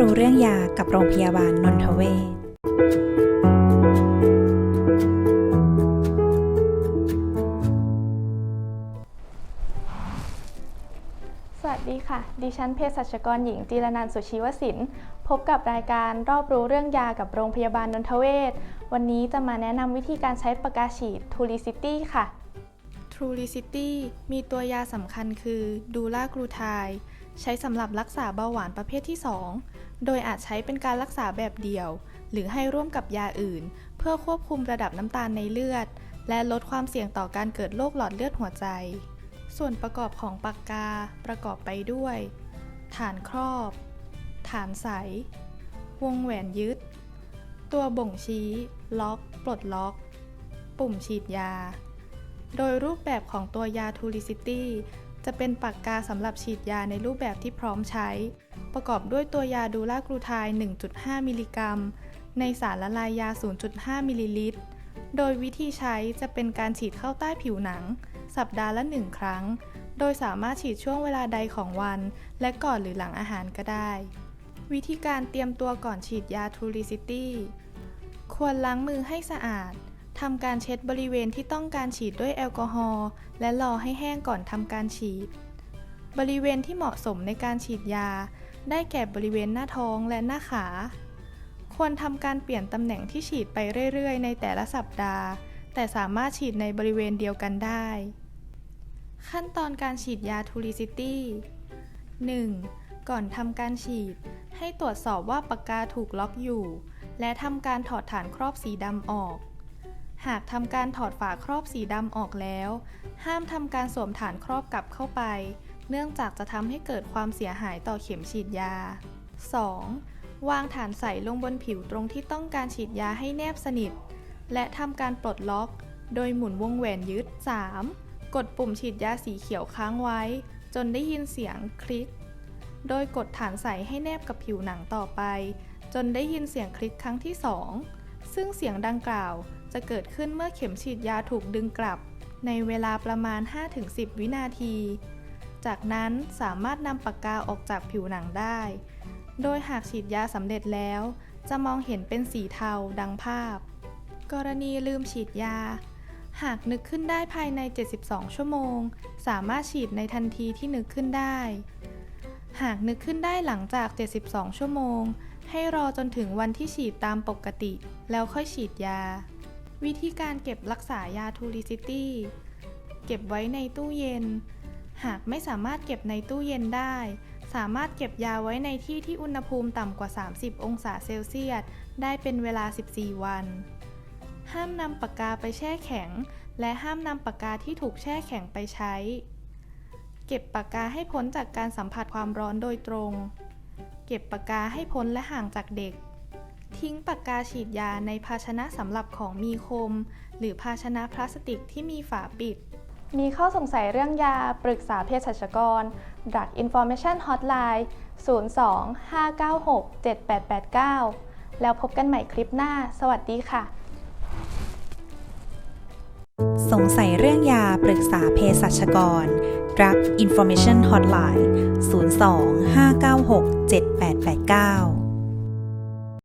รู้เรื่องยากับโรงพยาบาลนนทเวศสวัสดีค่ะ ดิฉันเภสัชกรหญิงจีรนันสุชีวศิลป์ พบกับรายการรอบรู้เรื่องยากับโรงพยาบาลนนทเวศ วันนี้จะมาแนะนำวิธีการใช้ปากกาฉีด t u l i c i t y ค่ะ t u l i c i t y มีตัวยาสำคัญคือดูลากลูไทด์ใช้สำหรับรักษาเบาหวานประเภทที่ 2 โดยอาจใช้เป็นการรักษาแบบเดี่ยว หรือให้ร่วมกับยาอื่น เพื่อควบคุมระดับน้ำตาลในเลือด และลดความเสี่ยงต่อการเกิดโรคหลอดเลือดหัวใจ ส่วนประกอบของปากกาประกอบไปด้วย ฐานครอบ ฐานใส วงแหวนยึด ตัวบ่งชี้ ล็อก ปลดล็อก ปุ่มฉีดยา โดยรูปแบบของตัวยา t u l i c i t y จะเป็นปากกาสำหรับฉีดยาในรูปแบบที่พร้อมใช้ ประกอบด้วยตัวยาดูลากลูไทด์1.5 มิลลิกรัม ในสารละลายยา 0.5 มิลลิลิตร โดยวิธีใช้จะเป็นการฉีดเข้าใต้ผิวหนัง สัปดาห์ละหนึ่งครั้ง โดยสามารถฉีดช่วงเวลาใดของวัน และก่อนหรือหลังอาหารก็ได้ วิธีการเตรียมตัวก่อนฉีดยา t u l i c i t y ควรล้างมือให้สะอาดำการเช็ดบริเวณที่ต้องการฉีดด้วยแอลกอฮอล์และรอให้แห้งก่อนทำการฉีด บริเวณที่เหมาะสมในการฉีดยา ได้แก่บริเวณหน้าท้องและหน้าขา ควรทำการเปลี่ยนตำแหน่งที่ฉีดไปเรื่อยๆ ในแต่ละสัปดาห์ แต่สามารถฉีดในบริเวณเดียวกันได้ ขั้นตอนการฉีดยา t u l i c i t y 1. ก่อนทำการฉีด ให้ตรวจสอบว่าปากกาถูกล็อกอยู่ และทำการถอดฐานครอบสีดำออก หากทำการถอดฝาครอบสีดำออกแล้ว ห้ามทำการสวมฐานครอบกลับเข้าไป เนื่องจากจะทำให้เกิดความเสียหายต่อเข็มฉีดยา 2. วางฐานใสลงบนผิวตรงที่ต้องการฉีดยาให้แนบสนิท และทำการปลดล็อก โดยหมุนวงแหวนยึด 3. กดปุ่มฉีดยาสีเขียวค้างไว้ จนได้ยินเสียงคลิก โดยกดฐานใสให้แนบกับผิวหนังต่อไป จนได้ยินเสียงคลิกครั้งที่ 2 ซึ่งเสียงดังกล่าวจะเกิดขึ้นเมื่อเข็มฉีดยาถูกดึงกลับ ในเวลาประมาณ 5-10 วินาที จากนั้นสามารถนำปากกาออกจากผิวหนังได้ โดยหากฉีดยาสำเร็จแล้ว จะมองเห็นเป็นสีเทาดังภาพ กรณีลืมฉีดยา หากนึกขึ้นได้ภายใน 72 ชั่วโมง สามารถฉีดในทันทีที่นึกขึ้นได้ หากนึกขึ้นได้หลังจาก 72 ชั่วโมง ให้รอจนถึงวันที่ฉีดตามปกติ แล้วค่อยฉีดยา วิธีการเก็บรักษายา t u l i c i t y เก็บไว้ในตู้เย็น หากไม่สามารถเก็บในตู้เย็นได้ สามารถเก็บยาไว้ในที่ที่อุณหภูมิต่ำกว่า 30 องศาเซลเซียส ได้เป็นเวลา 14 วัน ห้ามนำปากกาไปแช่แข็ง และห้ามนำปากกาที่ถูกแช่แข็งไปใช้ เก็บปากกาให้พ้นจากการสัมผัสความร้อนโดยตรง เก็บปากกาให้พ้นและห่างจากเด็ก ทิ้งปากกาฉีดยาในภาชนะสำหรับของมีคม หรือภาชนะพลาสติกที่มีฝาปิด มีข้อสงสัยเรื่องยาปรึกษาเภสัชกร Drug Information Hotline 02-596-7889 แล้วพบกันใหม่คลิปหน้า สวัสดีค่ะ สงสัยเรื่องยาปรึกษาเภสัชกร Drug Information Hotline 02 596 7889